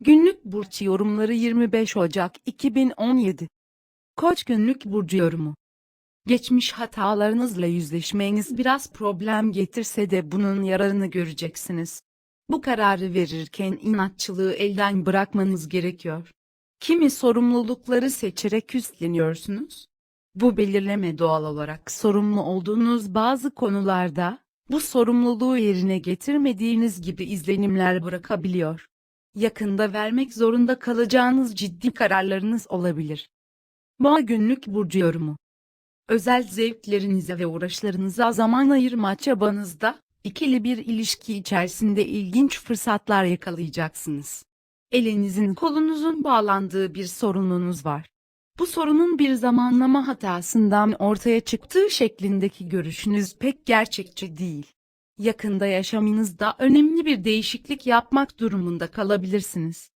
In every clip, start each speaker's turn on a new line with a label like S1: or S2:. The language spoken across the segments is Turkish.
S1: Günlük burç yorumları 25 Ocak 2017. Koç günlük burcu yorumu. Geçmiş hatalarınızla yüzleşmeniz biraz problem getirse de bunun yararını göreceksiniz. Bu kararı verirken inatçılığı elden bırakmanız gerekiyor. Kimi sorumlulukları seçerek üstleniyorsunuz? Bu belirleme doğal olarak sorumlu olduğunuz bazı konularda, bu sorumluluğu yerine getirmediğiniz gibi izlenimler bırakabiliyor. Yakında vermek zorunda kalacağınız ciddi kararlarınız olabilir. Boğa günlük burcu yorumu. Özel zevklerinize ve uğraşlarınıza zaman ayırma çabanızda, ikili bir ilişki içerisinde ilginç fırsatlar yakalayacaksınız. Elinizin kolunuzun bağlandığı bir sorununuz var. Bu sorunun bir zamanlama hatasından ortaya çıktığı şeklindeki görüşünüz pek gerçekçi değil. Yakında yaşamınızda önemli bir değişiklik yapmak durumunda kalabilirsiniz.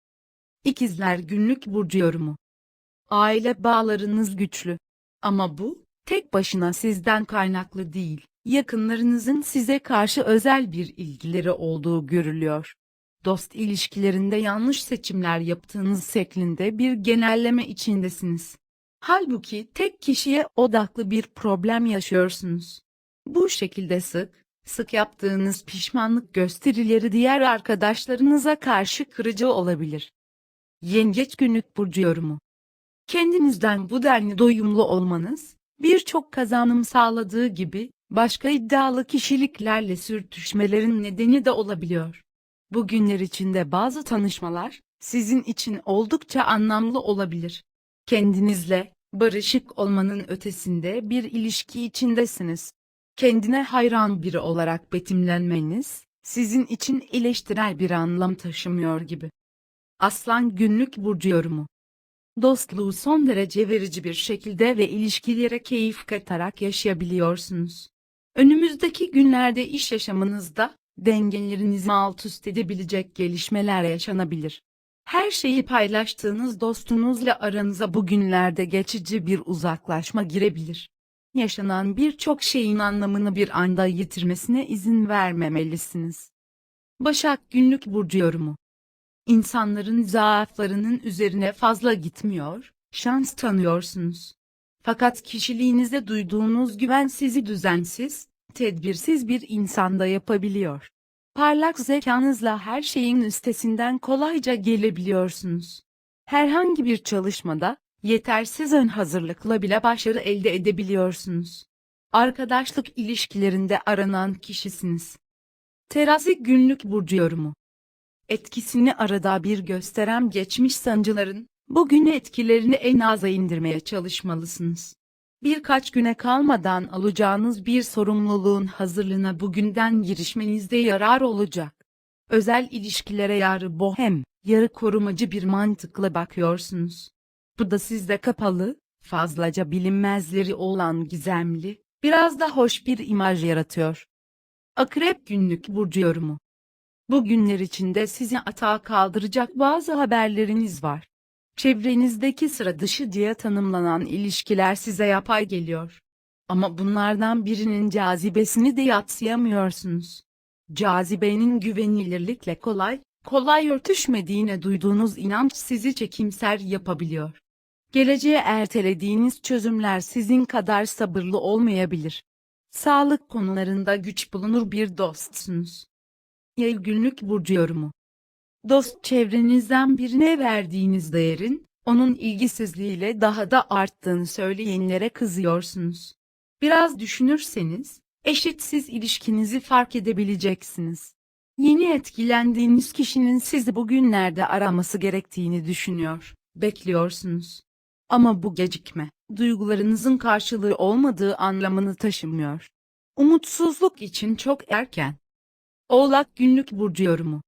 S1: İkizler günlük burcu yorumu. Aile bağlarınız güçlü. Ama bu, tek başına sizden kaynaklı değil, yakınlarınızın size karşı özel bir ilgileri olduğu görülüyor. Dost ilişkilerinde yanlış seçimler yaptığınız şeklinde bir genelleme içindesiniz. Halbuki tek kişiye odaklı bir problem yaşıyorsunuz. Bu şekilde sık, sık yaptığınız pişmanlık gösterileri diğer arkadaşlarınıza karşı kırıcı olabilir. Yengeç günlük burcu yorumu. Kendinizden bu denli doyumlu olmanız, birçok kazanım sağladığı gibi, başka iddialı kişiliklerle sürtüşmelerin nedeni de olabiliyor. Bu günler içinde bazı tanışmalar, sizin için oldukça anlamlı olabilir. Kendinizle, barışık olmanın ötesinde bir ilişki içindesiniz. Kendine hayran biri olarak betimlenmeniz, sizin için eleştirel bir anlam taşımıyor gibi. Aslan günlük burcu yorumu. Dostluğu son derece verici bir şekilde ve ilişkilere keyif katarak yaşayabiliyorsunuz. Önümüzdeki günlerde iş yaşamınızda, dengelerinizi alt üst edebilecek gelişmeler yaşanabilir. Her şeyi paylaştığınız dostunuzla aranıza bugünlerde geçici bir uzaklaşma girebilir. Yaşanan birçok şeyin anlamını bir anda yitirmesine izin vermemelisiniz. Başak günlük burcu yorumu. İnsanların zaaflarının üzerine fazla gitmiyor, şans tanıyorsunuz. Fakat kişiliğinize duyduğunuz güven sizi düzensiz, tedbirsiz bir insanda yapabiliyor. Parlak zekanızla her şeyin üstesinden kolayca gelebiliyorsunuz. Herhangi bir çalışmada, yetersiz ön hazırlıkla bile başarı elde edebiliyorsunuz. Arkadaşlık ilişkilerinde aranan kişisiniz. Terazi günlük burcu yorumu. Etkisini arada bir gösteren geçmiş sancıların, bugün etkilerini en aza indirmeye çalışmalısınız. Birkaç güne kalmadan alacağınız bir sorumluluğun hazırlığına bugünden girişmenizde yarar olacak. Özel ilişkilere yarı bohem, yarı korumacı bir mantıkla bakıyorsunuz. Bu da sizde kapalı, fazlaca bilinmezleri olan gizemli, biraz da hoş bir imaj yaratıyor. Akrep günlük burcu yorumu. Bu günler içinde sizi atağa kaldıracak bazı haberleriniz var. Çevrenizdeki sıra dışı diye tanımlanan ilişkiler size yapay geliyor. Ama bunlardan birinin cazibesini de yatsıyamıyorsunuz. Cazibenin güvenilirlikle kolay, kolay örtüşmediğine duyduğunuz inanç sizi çekimser yapabiliyor. Geleceğe ertelediğiniz çözümler sizin kadar sabırlı olmayabilir. Sağlık konularında güç bulunur bir dostsunuz. Yay günlük burcu yorumu. Dost çevrenizden birine verdiğiniz değerin, onun ilgisizliğiyle daha da arttığını söyleyenlere kızıyorsunuz. Biraz düşünürseniz, eşitsiz ilişkinizi fark edebileceksiniz. Yeni etkilendiğiniz kişinin sizi bugünlerde araması gerektiğini düşünüyor, bekliyorsunuz. Ama bu gecikme, duygularınızın karşılığı olmadığı anlamını taşımıyor. Umutsuzluk için çok erken. Oğlak günlük burcu yorumu.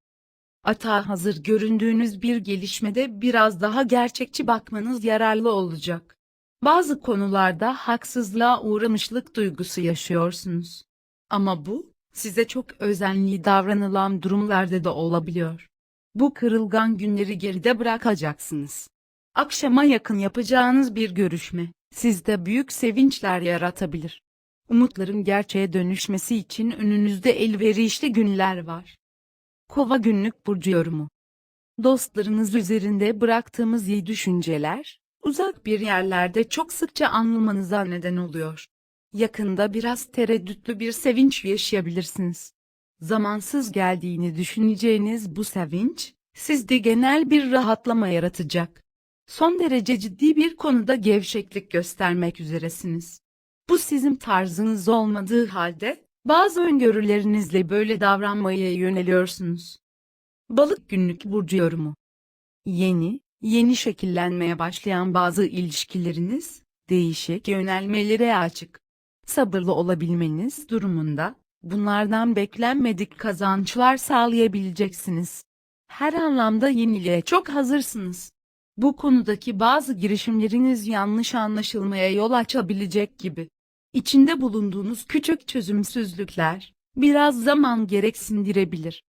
S1: Ata hazır göründüğünüz bir gelişmede biraz daha gerçekçi bakmanız yararlı olacak. Bazı konularda haksızlığa uğramışlık duygusu yaşıyorsunuz. Ama bu, size çok özenli davranılan durumlarda da olabiliyor. Bu kırılgan günleri geride bırakacaksınız. Akşama yakın yapacağınız bir görüşme, sizde büyük sevinçler yaratabilir. Umutların gerçeğe dönüşmesi için önünüzde elverişli günler var. Kova günlük burcu yorumu. Dostlarınız üzerinde bıraktığımız iyi düşünceler, uzak bir yerlerde çok sıkça anlamanıza neden oluyor. Yakında biraz tereddütlü bir sevinç yaşayabilirsiniz. Zamansız geldiğini düşüneceğiniz bu sevinç, sizde genel bir rahatlama yaratacak. Son derece ciddi bir konuda gevşeklik göstermek üzeresiniz. Bu sizin tarzınız olmadığı halde, bazı öngörülerinizle böyle davranmaya yöneliyorsunuz. Balık günlük burcu yorumu. Yeni, yeni şekillenmeye başlayan bazı ilişkileriniz, değişik yönelmelere açık. Sabırlı olabilmeniz durumunda, bunlardan beklenmedik kazançlar sağlayabileceksiniz. Her anlamda yeniliğe çok hazırsınız. Bu konudaki bazı girişimleriniz yanlış anlaşılmaya yol açabilecek gibi. İçinde bulunduğunuz küçük çözümsüzlükler, biraz zaman gereksindirebilir.